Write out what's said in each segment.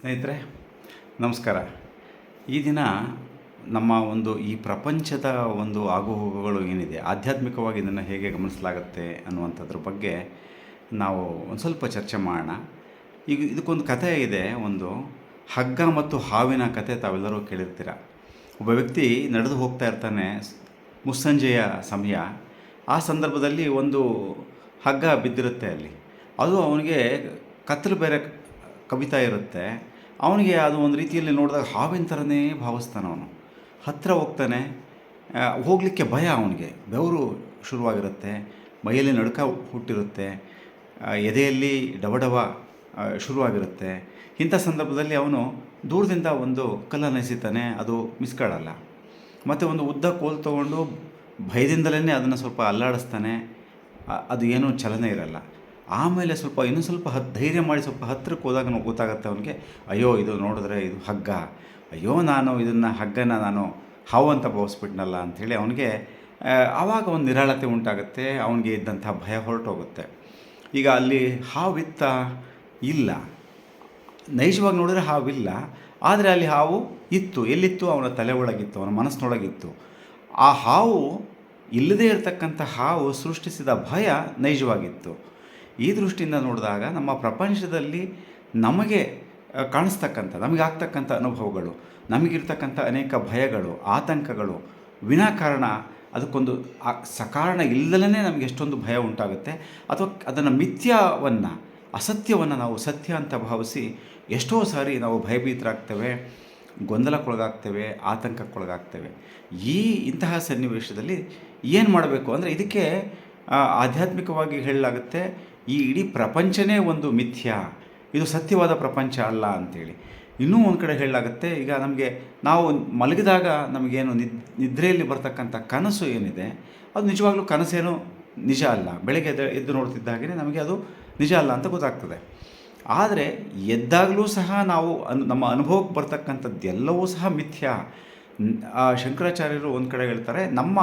ಸ್ನೇಹಿತರೆ, ನಮಸ್ಕಾರ. ಈ ದಿನ ನಮ್ಮ ಒಂದು ಈ ಪ್ರಪಂಚದ ಒಂದು ಆಗುಹೋಗುಗಳು ಏನಿದೆ, ಆಧ್ಯಾತ್ಮಿಕವಾಗಿ ಇದನ್ನು ಹೇಗೆ ಗಮನಿಸಲಾಗುತ್ತೆ ಅನ್ನುವಂಥದ್ರ ಬಗ್ಗೆ ನಾವು ಒಂದು ಸ್ವಲ್ಪ ಚರ್ಚೆ ಮಾಡೋಣ. ಈಗ ಇದಕ್ಕೊಂದು ಕಥೆ ಇದೆ, ಒಂದು ಹಗ್ಗ ಮತ್ತು ಹಾವಿನ ಕತೆ ತಾವೆಲ್ಲರೂ ಕೇಳಿರ್ತೀರ. ಒಬ್ಬ ವ್ಯಕ್ತಿ ನಡೆದು ಹೋಗ್ತಾ ಇರ್ತಾನೆ ಮುಸ್ಸಂಜೆಯ ಸಮಯ. ಆ ಸಂದರ್ಭದಲ್ಲಿ ಒಂದು ಹಗ್ಗ ಬಿದ್ದಿರುತ್ತೆ ಅಲ್ಲಿ. ಅದು ಅವನಿಗೆ ಕತ್ತಲು ಬೇರೆ ಕವಿತಾ ಇರುತ್ತೆ. ಅವನಿಗೆ ಅದು ಒಂದು ರೀತಿಯಲ್ಲಿ ನೋಡಿದಾಗ ಹಾವಿನ ಥರನೇ ಭಾವಿಸ್ತಾನೆ ಅವನು. ಹತ್ತಿರ ಹೋಗ್ತಾನೆ. ಹೋಗಲಿಕ್ಕೆ ಭಯ ಅವನಿಗೆ. ಬೆವರು ಶುರುವಾಗಿರುತ್ತೆ, ಮೈಯಲ್ಲಿ ನಡುಕ ಹುಟ್ಟಿರುತ್ತೆ ಎದೆಯಲ್ಲಿ ಡಬಡವ ಶುರುವಾಗಿರುತ್ತೆ. ಇಂಥ ಸಂದರ್ಭದಲ್ಲಿ ಅವನು ದೂರದಿಂದ ಒಂದು ಕಲ್ಲನ್ನು ಎಸಿತಾನೆ ಅದು ಮಿಸ್ಕಾಡಲ್ಲ ಮತ್ತು ಒಂದು ಉದ್ದ ಕೋಲು ತೊಗೊಂಡು ಭಯದಿಂದಲೇ ಅದನ್ನು ಸ್ವಲ್ಪ ಅಲ್ಲಾಡಿಸ್ತಾನೆ. ಅದು ಏನೂ ಚಲನೆ ಇರಲ್ಲ. ಆಮೇಲೆ ಸ್ವಲ್ಪ, ಇನ್ನೂ ಸ್ವಲ್ಪ ಹತ್, ಧೈರ್ಯ ಮಾಡಿ ಸ್ವಲ್ಪ ಹತ್ತಿರಕ್ಕೆ ಹೋದಾಗ ನಾವು ಗೊತ್ತಾಗುತ್ತೆ ಅವನಿಗೆ, ಅಯ್ಯೋ, ಇದು ನೋಡಿದ್ರೆ ಇದು ಹಗ್ಗ. ಅಯ್ಯೋ, ನಾನು ಇದನ್ನು ಹಗ್ಗನ ನಾನು ಹಾವು ಅಂತ ಭಾವಿಸ್ಬಿಟ್ನಲ್ಲ ಅಂಥೇಳಿ ಅವನಿಗೆ ಆವಾಗ ಒಂದು ನಿರಾಳತೆ ಉಂಟಾಗುತ್ತೆ, ಅವನಿಗೆ ಇದ್ದಂಥ ಭಯ ಹೊರಟೋಗುತ್ತೆ. ಈಗ ಅಲ್ಲಿ ಹಾವಿತ್ತ ಇಲ್ಲ. ನೈಜವಾಗಿ ನೋಡಿದ್ರೆ ಹಾವಿಲ್ಲ ಆದರೆ ಅಲ್ಲಿ ಹಾವು ಇತ್ತು. ಎಲ್ಲಿತ್ತು? ಅವನ ತಲೆ ಒಳಗಿತ್ತು, ಅವನ ಮನಸ್ಸಿನೊಳಗಿತ್ತು. ಆ ಹಾವು ಇಲ್ಲದೇ ಇರತಕ್ಕಂಥ ಹಾವು ಸೃಷ್ಟಿಸಿದ ಭಯ ನೈಜವಾಗಿತ್ತು. ಈ ದೃಷ್ಟಿಯಿಂದ ನೋಡಿದಾಗ ನಮ್ಮ ಪ್ರಪಂಚದಲ್ಲಿ ನಮಗೆ ಕಾಣಿಸ್ತಕ್ಕಂಥ, ನಮಗೆ ಆಗ್ತಕ್ಕಂಥ ಅನುಭವಗಳು, ನಮಗಿರ್ತಕ್ಕಂಥ ಅನೇಕ ಭಯಗಳು, ಆತಂಕಗಳು, ವಿನಾಕಾರಣ, ಅದಕ್ಕೊಂದು ಸಕಾರಣ ಇಲ್ಲದಲೇ ನಮಗೆ ಎಷ್ಟೊಂದು ಭಯ ಉಂಟಾಗುತ್ತೆ. ಅಥವಾ ಅದನ್ನು ಮಿಥ್ಯವನ್ನು, ಅಸತ್ಯವನ್ನು ನಾವು ಸತ್ಯ ಅಂತ ಭಾವಿಸಿ ಎಷ್ಟೋ ಸಾರಿ ನಾವು ಭಯಭೀತರಾಗ್ತೇವೆ, ಗೊಂದಲಕ್ಕೊಳಗಾಗ್ತೇವೆ, ಆತಂಕಕ್ಕೊಳಗಾಗ್ತೇವೆ. ಈ ಇಂತಹ ಸನ್ನಿವೇಶದಲ್ಲಿ ಏನು ಮಾಡಬೇಕು? ಅಂದರೆ ಇದಕ್ಕೆ ಆಧ್ಯಾತ್ಮಿಕವಾಗಿ ಹೇಳಲಾಗುತ್ತೆ ಈ ಇಡೀ ಪ್ರಪಂಚನೇ ಒಂದು ಮಿಥ್ಯ. ಇದು ಸತ್ಯವಾದ ಪ್ರಪಂಚ ಅಲ್ಲ ಅಂಥೇಳಿ ಇನ್ನೂ ಒಂದು ಕಡೆ ಹೇಳಲಾಗುತ್ತೆ, ಈಗ ನಮಗೆ ನಾವು ಮಲಗಿದಾಗ ನಮಗೇನು ನಿದ್, ನಿದ್ರೆಯಲ್ಲಿ ಬರ್ತಕ್ಕಂಥ ಕನಸು ಏನಿದೆ, ಅದು ನಿಜವಾಗ್ಲೂ ಕನಸೇನು ನಿಜ ಅಲ್ಲ. ಬೆಳಗ್ಗೆ ಎದ್ದು ಎದ್ದು ನೋಡ್ತಿದ್ದಾಗೇ ನಮಗೆ ಅದು ನಿಜ ಅಲ್ಲ ಅಂತ ಗೊತ್ತಾಗ್ತದೆ. ಆದರೆ ಎದ್ದಾಗಲೂ ಸಹ ನಾವು ಅನ್, ನಮ್ಮ ಅನುಭವಕ್ಕೆ ಬರ್ತಕ್ಕಂಥದ್ದೆಲ್ಲವೂ ಸಹ ಮಿಥ್ಯ. ಶಂಕರಾಚಾರ್ಯರು ಒಂದು ಕಡೆ ಹೇಳ್ತಾರೆ, ನಮ್ಮ,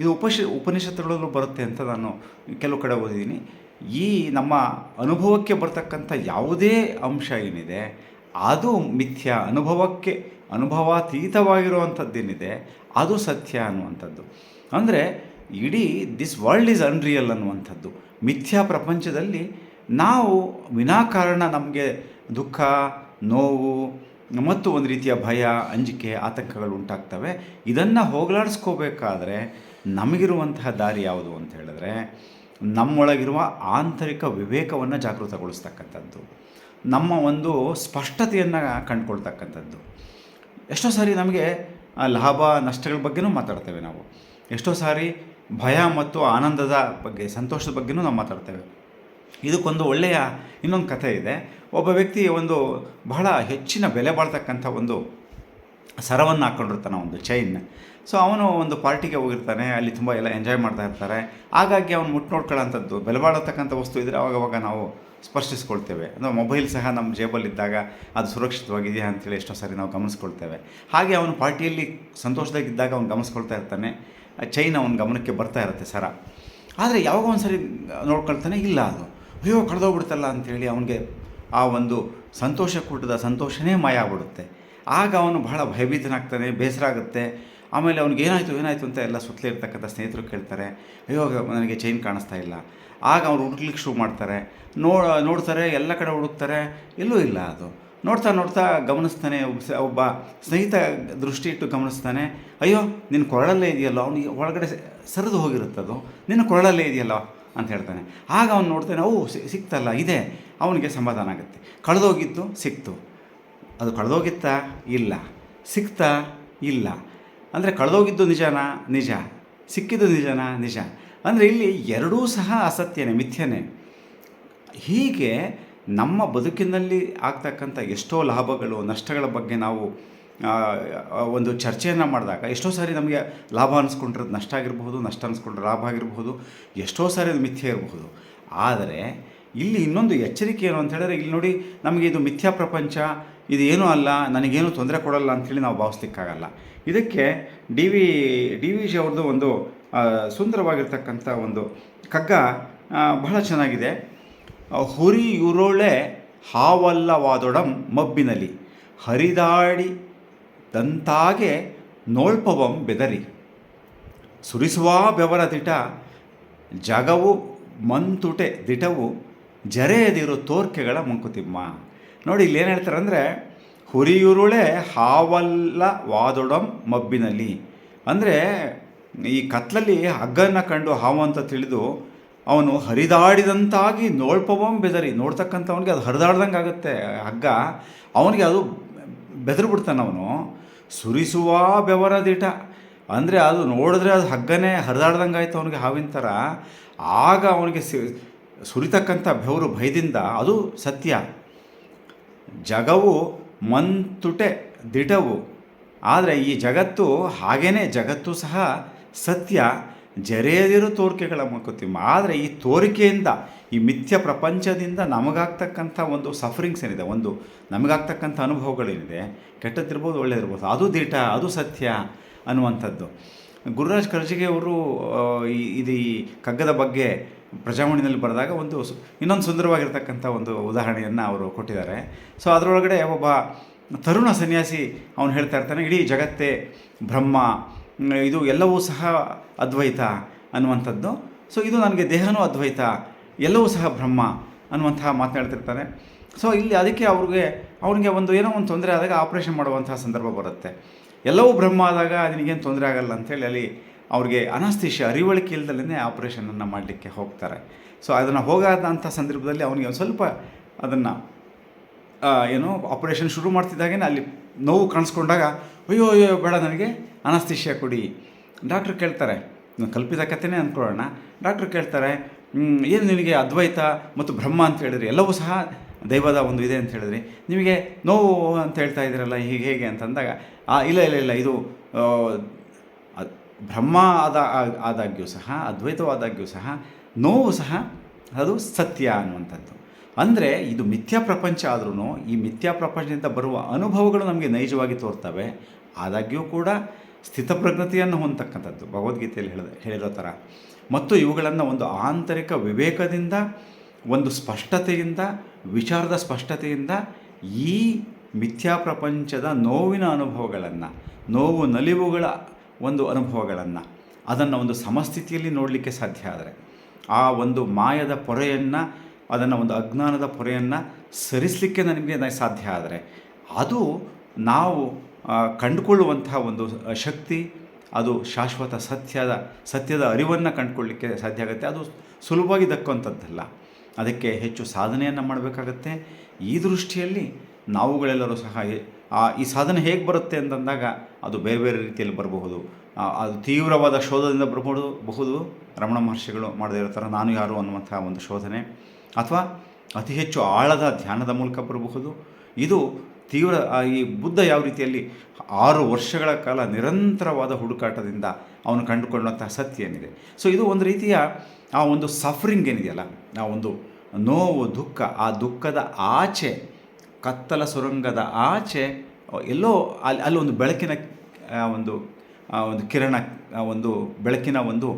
ಇದು ಉಪಶ, ಉಪನಿಷತ್ತುಗಳಲ್ಲೂ ಬರುತ್ತೆ ಅಂತ ನಾನು ಕೆಲವು ಕಡೆ ಓದಿದ್ದೀನಿ. ಈ ನಮ್ಮ ಅನುಭವಕ್ಕೆ ಬರ್ತಕ್ಕಂಥ ಯಾವುದೇ ಅಂಶ ಏನಿದೆ, ಅದು ಮಿಥ್ಯ ಅನುಭವಕ್ಕೆ ಅನುಭವಾತೀತವಾಗಿರುವಂಥದ್ದೇನಿದೆ, ಅದು ಸತ್ಯ ಅನ್ನುವಂಥದ್ದು. ಅಂದರೆ ಇಡೀ ದಿಸ್ ವರ್ಲ್ಡ್ ಈಸ್ ಅನ್ರಿಯಲ್ ಅನ್ನುವಂಥದ್ದು. ಮಿಥ್ಯಾ ಪ್ರಪಂಚದಲ್ಲಿ ನಾವು ವಿನಾಕಾರಣ ನಮಗೆ ದುಃಖ, ನೋವು, ಮತ್ತು ಒಂದು ರೀತಿಯ ಭಯ, ಅಂಜಿಕೆ, ಆತಂಕಗಳು ಉಂಟಾಗ್ತವೆ. ಇದನ್ನು ಹೋಗಲಾಡಿಸ್ಕೋಬೇಕಾದ್ರೆ ನಮಗಿರುವಂತಹ ದಾರಿ ಯಾವುದು ಅಂತ ಹೇಳಿದ್ರೆ ನಮ್ಮೊಳಗಿರುವ ಆಂತರಿಕ ವಿವೇಕವನ್ನು ಜಾಗೃತಗೊಳಿಸ್ತಕ್ಕಂಥದ್ದು. ನಮ್ಮ ಒಂದು ಸ್ಪಷ್ಟತೆಯನ್ನು ಕಂಡುಕೊಳ್ತಕ್ಕಂಥದ್ದು. ಎಷ್ಟೋ ಸಾರಿ ನಮಗೆ ಲಾಭ, ನಷ್ಟಗಳ ಬಗ್ಗೆನೂ ಮಾತಾಡ್ತೇವೆ ನಾವು. ಎಷ್ಟೋ ಸಾರಿ ಭಯ ಮತ್ತು ಆನಂದದ ಬಗ್ಗೆ, ಸಂತೋಷದ ಬಗ್ಗೆನೂ ನಾವು ಮಾತಾಡ್ತೇವೆ. ಇದಕ್ಕೊಂದು ಒಳ್ಳೆಯ ಇನ್ನೊಂದು ಕಥೆ ಇದೆ. ಒಬ್ಬ ವ್ಯಕ್ತಿ ಒಂದು ಬಹಳ ಹೆಚ್ಚಿನ ಬೆಲೆ ಬಾಳ್ತಕ್ಕಂಥ ಒಂದು ಸರವನ್ನು ಹಾಕ್ಕೊಂಡಿರ್ತಾನೆ ಒಂದು ಚೈನ್ ಸೊ ಅವನು ಒಂದು ಪಾರ್ಟಿಗೆ ಹೋಗಿರ್ತಾನೆ, ಅಲ್ಲಿ ತುಂಬ ಎಲ್ಲ ಎಂಜಾಯ್ ಮಾಡ್ತಾ ಇರ್ತಾರೆ. ಹಾಗಾಗಿ ಅವನು ಮುಟ್ಟು ನೋಡ್ಕೊಳ್ಳೋಂಥದ್ದು ಬೆಲೆಬಾಳತಕ್ಕಂಥ ವಸ್ತು ಇದ್ದರೆ ಅವಾಗವಾಗ ನಾವು ಸ್ಪರ್ಶಿಸ್ಕೊಳ್ತೇವೆ. ಅಂದರೆ ಮೊಬೈಲ್ ಸಹ ನಮ್ಮ ಜೇಬಲ್ಲಿದ್ದಾಗ ಅದು ಸುರಕ್ಷಿತವಾಗಿದೆಯಾ ಅಂತೇಳಿ ಎಷ್ಟೋ ಸಾರಿ ನಾವು ಗಮನಿಸ್ಕೊಳ್ತೇವೆ. ಹಾಗೆ ಅವನು ಪಾರ್ಟಿಯಲ್ಲಿ ಸಂತೋಷದಾಗಿದ್ದಾಗ ಅವನು ಗಮನಿಸ್ಕೊಳ್ತಾ ಇರ್ತಾನೆ. ಚೈನ್ ಅವನ ಗಮನಕ್ಕೆ ಬರ್ತಾ ಇರುತ್ತೆ ಸರ. ಆದರೆ ಯಾವಾಗ ಒಂದು ಸರಿ ನೋಡ್ಕೊಳ್ತಾನೆ, ಇಲ್ಲ ಅದು. ಅಯ್ಯೋ, ಕಳೆದೋಗ್ಬಿಡ್ತಲ್ಲ ಅಂಥೇಳಿ ಅವನಿಗೆ ಆ ಒಂದು ಸಂತೋಷ ಕೂಟದ ಸಂತೋಷನೇ ಮಾಯ ಆಗ್ಬಿಡುತ್ತೆ. ಆಗ ಅವನು ಬಹಳ ಭಯಭೀತನಾಗ್ತಾನೆ, ಬೇಸರ ಆಗುತ್ತೆ. ಆಮೇಲೆ ಅವ್ನಿಗೆ ಏನಾಯಿತು ಏನಾಯಿತು ಅಂತ ಎಲ್ಲ ಸುತ್ತಲೇ ಇರ್ತಕ್ಕಂಥ ಸ್ನೇಹಿತರು ಕೇಳ್ತಾರೆ, ಅಯ್ಯೋ, ನನಗೆ ಚೈನ್ ಕಾಣಿಸ್ತಾ ಇಲ್ಲ. ಆಗ ಅವ್ರು ಹುಡುಕ್ಲಿಕ್ಕೆ ಶುರು ಮಾಡ್ತಾರೆ. ನೋ ನೋಡ್ತಾರೆ, ಎಲ್ಲ ಕಡೆ ಹುಡುಕ್ತಾರೆ ಎಲ್ಲೂ ಇಲ್ಲ ಅದು. ನೋಡ್ತಾ ನೋಡ್ತಾ ಗಮನಿಸ್ತಾನೆ, ಒಬ್ಬ ಸ್ನೇಹಿತ ದೃಷ್ಟಿ ಇಟ್ಟು ಗಮನಿಸ್ತಾನೆ, ಅಯ್ಯೋ, ನಿನ್ನ ಕೊರಳಲ್ಲೇ ಇದೆಯಲ್ಲ ಅವನಿಗೆ ಒಳಗಡೆ ಸರಿದು ಹೋಗಿರುತ್ತದು ನಿನ್ನ ಕೊರಳಲ್ಲೇ ಇದೆಯಲ್ಲ, ಅಂತ ಹೇಳ್ತಾನೆ. ಆಗ ಅವ್ನು ನೋಡ್ತಾನೆ, ಓ ಸಿಕ್ತಲ್ಲ, ಇದೆ. ಅವನಿಗೆ ಸಮಾಧಾನ ಆಗುತ್ತೆ. ಕಳೆದೋಗಿದ್ದು ಸಿಕ್ತು. ಅದು ಕಳೆದೋಗಿತ್ತಾ? ಇಲ್ಲ. ಸಿಕ್ತಾ? ಇಲ್ಲ. ಅಂದರೆ ಕಳೆದೋಗಿದ್ದು ನಿಜನಾ? ನಿಜ. ಸಿಕ್ಕಿದ್ದು ನಿಜನಾ? ನಿಜ. ಅಂದರೆ ಇಲ್ಲಿ ಎರಡೂ ಸಹ ಅಸತ್ಯನೇ, ಮಿಥ್ಯನೇ. ಹೀಗೆ ನಮ್ಮ ಬದುಕಿನಲ್ಲಿ ಆಗ್ತಕ್ಕಂಥ ಎಷ್ಟೋ ಲಾಭಗಳು, ನಷ್ಟಗಳ ಬಗ್ಗೆ ನಾವು ಒಂದು ಚರ್ಚೆಯನ್ನು ಮಾಡಿದಾಗ ಎಷ್ಟೋ ಸಾರಿ ನಮಗೆ ಲಾಭ ಅನಿಸ್ಕೊಂಡಿರೋದು ನಷ್ಟ ಆಗಿರಬಹುದು, ನಷ್ಟ ಅನ್ನಿಸ್ಕೊಂಡ್ರೆ ಲಾಭ ಆಗಿರಬಹುದು, ಎಷ್ಟೋ ಸಾರಿ ಅದು ಮಿಥ್ಯೆ ಇರಬಹುದು. ಆದರೆ ಇಲ್ಲಿ ಇನ್ನೊಂದು ಎಚ್ಚರಿಕೆ ಏನು ಅಂತ ಹೇಳಿದ್ರೆ, ಇಲ್ಲಿ ನೋಡಿ, ನಮಗೆ ಇದು ಮಿಥ್ಯಾ ಪ್ರಪಂಚ, ಇದು ಏನೂ ಅಲ್ಲ, ನನಗೇನು ತೊಂದರೆ ಕೊಡಲ್ಲ ಅಂಥೇಳಿ ನಾವು ಭಾವಿಸ್ಲಿಕ್ಕಾಗಲ್ಲ. ಇದಕ್ಕೆ D V D V G ಅವ್ರದ್ದು ಒಂದು ಸುಂದರವಾಗಿರ್ತಕ್ಕಂಥ ಒಂದು ಕಗ್ಗ ಬಹಳ ಚೆನ್ನಾಗಿದೆ. ಹುರಿಯುರುಳೆ ಹಾವಲ್ಲವಾದೊಡಂ ಮಬ್ಬಿನಲಿ ಹರಿದಾಡಿದಂತಾಗೆ ನೋಳ್ಪವಂ ಬೆದರಿ. ಸುರಿಸುವ ಬೆವರ ದಿಟ, ಜಗವು ಮಂತುಟೆ ದಿಟವು ಜರೆಯದಿರು ತೋರ್ಕೆಗಳ ಮಂಕುತಿಮ್ಮ. ನೋಡಿ ಇಲ್ಲಿ ಏನು ಹೇಳ್ತಾರೆ ಅಂದರೆ ಹುರಿಯುರುಳೆ ಹಾವಲ್ಲ ವಾದೊಡಂ ಮಬ್ಬಿನಲ್ಲಿ. ಅಂದರೆ ಈ ಕತ್ಲಲ್ಲಿ ಹಗ್ಗನ ಕಂಡು ಹಾವು ಅಂತ ತಿಳಿದು ಅವನು ಹರಿದಾಡಿದಂತಾಗಿ ನೋಡ್ಪವಂ ಬೆದರಿ. ನೋಡ್ತಕ್ಕಂಥವನಿಗೆ ಅದು ಹರಿದಾಡ್ದಂಗೆ ಆಗುತ್ತೆ. ಹಗ್ಗ, ಅವನಿಗೆ ಅದು ಬೆದರು ಬಿಡ್ತಾನೆ ಅವನು. ಸುರಿಸುವ ಬೆವರದಿಟ. ಅಂದರೆ ಅದು ನೋಡಿದ್ರೆ ಅದು ಹಗ್ಗನೇ ಹರಿದಾಡ್ದಂಗೆ ಆಯಿತು ಅವನಿಗೆ ಹಾವಿನ ಥರ. ಆಗ ಅವನಿಗೆ ಸಿ ಸುರಿತಕ್ಕಂಥ ಬೆವರು ಭಯದಿಂದ ಅದು ಸತ್ಯ. ಜಗವು ಮಂತುಟೆ ದಿಟವು. ಆದರೆ ಈ ಜಗತ್ತು ಹಾಗೇ ಜಗತ್ತು ಸಹ ಸತ್ಯ. ಜರೆಯದಿರೋ ತೋರಿಕೆಗಳ ಮಂಕುತಿಮ್ಮ. ಆದರೆ ಈ ತೋರಿಕೆಯಿಂದ, ಈ ಮಿಥ್ಯ ಪ್ರಪಂಚದಿಂದ ನಮಗಾಗ್ತಕ್ಕಂಥ ಒಂದು ಸಫರಿಂಗ್ಸ್ ಏನಿದೆ, ಒಂದು ನಮಗಾಗ್ತಕ್ಕಂಥ ಅನುಭವಗಳೇನಿದೆ, ಕೆಟ್ಟದ್ದಿರ್ಬೋದು ಒಳ್ಳೆಯದಿರ್ಬೋದು ಅದು ದಿಟ, ಅದು ಸತ್ಯ ಅನ್ನುವಂಥದ್ದು. ಗುರುರಾಜ್ ಖರ್ಜಿಗೆ ಅವರು ಇದು ಈ ಕಗ್ಗದ ಬಗ್ಗೆ ಪ್ರಜಾವಾಣಿನಲ್ಲಿ ಬರೆದಾಗ ಒಂದು ಇನ್ನೊಂದು ಸುಂದರವಾಗಿರ್ತಕ್ಕಂಥ ಒಂದು ಉದಾಹರಣೆಯನ್ನು ಅವರು ಕೊಟ್ಟಿದ್ದಾರೆ. ಸೊ, ಅದರೊಳಗಡೆ ಒಬ್ಬ ತರುಣ ಸನ್ಯಾಸಿ ಅವನು ಹೇಳ್ತಾ ಇರ್ತಾನೆ, ಇಡೀ ಜಗತ್ತೇ ಬ್ರಹ್ಮ, ಇದು ಎಲ್ಲವೂ ಸಹ ಅದ್ವೈತ ಅನ್ನುವಂಥದ್ದು. ಸೊ, ಇದು ನನಗೆ ದೇಹನೂ ಅದ್ವೈತ, ಎಲ್ಲವೂ ಸಹ ಬ್ರಹ್ಮ ಅನ್ನುವಂತಹ ಮಾತನಾಡ್ತಿರ್ತಾನೆ ಸೊ, ಇಲ್ಲಿ ಅದಕ್ಕೆ ಅವ್ರಿಗೆ, ಅವನಿಗೆ ಒಂದು ಏನೋ ಒಂದು ತೊಂದರೆ ಆದಾಗ ಆಪ್ರೇಷನ್ ಮಾಡುವಂತಹ ಸಂದರ್ಭ ಬರುತ್ತೆ. ಎಲ್ಲವೂ ಬ್ರಹ್ಮ ಆದಾಗ ನಿನಗೇನು ತೊಂದರೆ ಆಗಲ್ಲ ಅಂಥೇಳಿ ಅಲ್ಲಿ ಅವ್ರಿಗೆ ಅನಸ್ತಿಷ್ಯ ಅರಿವಳಿಕೆ ಇಲ್ದಲೇ ಆಪ್ರೇಷನನ್ನು ಮಾಡಲಿಕ್ಕೆ ಹೋಗ್ತಾರೆ. ಸೊ ಅದನ್ನು ಹೋಗಾದಂಥ ಸಂದರ್ಭದಲ್ಲಿ ಅವನಿಗೆ ಒಂದು ಸ್ವಲ್ಪ ಅದನ್ನು ಏನು ಆಪರೇಷನ್ ಶುರು ಮಾಡ್ತಿದ್ದಾಗೇ ಅಲ್ಲಿ ನೋವು ಕಾಣಿಸ್ಕೊಂಡಾಗ, ಅಯ್ಯೋ ಅಯ್ಯೋ, ಬೇಡ ನನಗೆ, ಅನಸ್ತಿಷ್ಯ ಕೊಡಿ. ಡಾಕ್ಟ್ರು ಕೇಳ್ತಾರೆ, ನಾನು ಕಲ್ಪಿತ ಕಥೆನೇ ಅಂದ್ಕೊಳ್ಳೋಣ ಡಾಕ್ಟ್ರು ಕೇಳ್ತಾರೆ ಏನು ನಿನಗೆ ಅದ್ವೈತ ಮತ್ತು ಬ್ರಹ್ಮ ಅಂತ ಹೇಳಿದ್ರಿ? ಎಲ್ಲವೂ ಸಹ ದೈವದ ಒಂದು ಇದೆ ಅಂತ ಹೇಳಿದ್ರಿ. ನಿಮಗೆ ನೋವು ಅಂತ ಹೇಳ್ತಾ ಇದ್ದೀರಲ್ಲ, ಹೀಗೆ, ಹೇಗೆ ಅಂತಂದಾಗ ಇಲ್ಲ ಇಲ್ಲ ಇಲ್ಲ, ಇದು ಬ್ರಹ್ಮ ಆದ ಆದಾಗ್ಯೂ ಸಹ, ಅದ್ವೈತವಾದಾಗ್ಯೂ ಸಹ, ನೋವು ಸಹ ಅದು ಸತ್ಯ ಅನ್ನುವಂಥದ್ದು. ಅಂದರೆ ಇದು ಮಿಥ್ಯಾ ಪ್ರಪಂಚ ಆದ್ರೂ ಈ ಮಿಥ್ಯಾ ಪ್ರಪಂಚದಿಂದ ಬರುವ ಅನುಭವಗಳು ನಮಗೆ ನೈಜವಾಗಿ ತೋರ್ತವೆ. ಆದಾಗ್ಯೂ ಕೂಡ ಸ್ಥಿತಪ್ರಜ್ಞತೆಯನ್ನು ಹೊಂದತಕ್ಕಂಥದ್ದು. ಭಗವದ್ಗೀತೆಯಲ್ಲಿ ಹೇಳಿದ, ಹೇಳಿರೋ ಥರ ಮತ್ತು ಇವುಗಳನ್ನು ಒಂದು ಆಂತರಿಕ ವಿವೇಕದಿಂದ, ಒಂದು ಸ್ಪಷ್ಟತೆಯಿಂದ, ವಿಚಾರದ ಸ್ಪಷ್ಟತೆಯಿಂದ ಈ ಮಿಥ್ಯಾ ಪ್ರಪಂಚದ ನೋವಿನ ಅನುಭವಗಳನ್ನು, ನೋವು ನಲಿವುಗಳ ಅನುಭವಗಳನ್ನು, ಅದನ್ನು ಒಂದು ಸಮಸ್ಥಿತಿಯಲ್ಲಿ ನೋಡಲಿಕ್ಕೆ ಸಾಧ್ಯ ಆದರೆ, ಆ ಒಂದು ಮಾಯದ ಪೊರೆಯನ್ನು, ಅದನ್ನು ಒಂದು ಅಜ್ಞಾನದ ಪೊರೆಯನ್ನು ಸರಿಸಲಿಕ್ಕೆ ನನಗೆ ಸಾಧ್ಯ ಆದರೆ, ಅದು ನಾವು ಕಂಡುಕೊಳ್ಳುವಂತಹ ಒಂದು ಶಕ್ತಿ, ಅದು ಶಾಶ್ವತ ಸತ್ಯದ ಸತ್ಯದ ಅರಿವನ್ನು ಕಂಡುಕೊಳ್ಳಲಿಕ್ಕೆ ಸಾಧ್ಯ ಆಗುತ್ತೆ. ಅದು ಸುಲಭವಾಗಿ ದಕ್ಕುವಂಥದ್ದಲ್ಲ ಅದಕ್ಕೆ ಹೆಚ್ಚು ಸಾಧನೆಯನ್ನು ಮಾಡಬೇಕಾಗತ್ತೆ. ಈ ದೃಷ್ಟಿಯಲ್ಲಿ ನಾವುಗಳೆಲ್ಲರೂ ಸಹ ಈ ಸಾಧನೆ ಹೇಗೆ ಬರುತ್ತೆ ಅಂತಂದಾಗ ಅದು ಬೇರೆ ಬೇರೆ ರೀತಿಯಲ್ಲಿ ಬರಬಹುದು. ಅದು ತೀವ್ರವಾದ ಶೋಧದಿಂದ ಬರಬಹುದು, ಬಹುದು. ರಮಣ ಮಹರ್ಷಿಗಳು ಮಾಡದೇ ಇರೋ ನಾನು ಯಾರು ಅನ್ನುವಂಥ ಒಂದು ಶೋಧನೆ. ಅಥವಾ ಅತಿ ಹೆಚ್ಚು ಆಳದ ಧ್ಯಾನದ ಮೂಲಕ ಬರಬಹುದು. ಇದು ತೀವ್ರ ಈ ಬುದ್ಧ ಯಾವ ರೀತಿಯಲ್ಲಿ ಆರು ವರ್ಷಗಳ ಕಾಲ ನಿರಂತರವಾದ ಹುಡುಕಾಟದಿಂದ ಅವನು ಕಂಡುಕೊಳ್ಳುವಂತಹ ಸತ್ಯ ಏನಿದೆ. ಸೊ ಇದು ಒಂದು ರೀತಿಯ, ಆ ಒಂದು ಸಫರಿಂಗ್ ಏನಿದೆಯಲ್ಲ, ಆ ಒಂದು ನೋವು, ದುಃಖ, ಆ ದುಃಖದ ಆಚೆ ಕತ್ತಲ ಸುರಂಗದ ಆಚೆ ಎಲ್ಲೋ ಅಲ್ಲಿ ಒಂದು ಬೆಳಕಿನ ಒಂದು ಒಂದು ಕಿರಣ ಒಂದು ಬೆಳಕಿನ ಒಂದು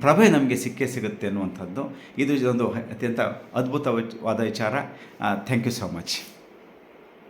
ಪ್ರಭೆ ನಮಗೆ ಸಿಕ್ಕೇ ಸಿಗುತ್ತೆ ಅನ್ನುವಂಥದ್ದು. ಇದು ಒಂದು ಅತ್ಯಂತ ಅದ್ಭುತವಾದ ವಿಚಾರ. Thank you so much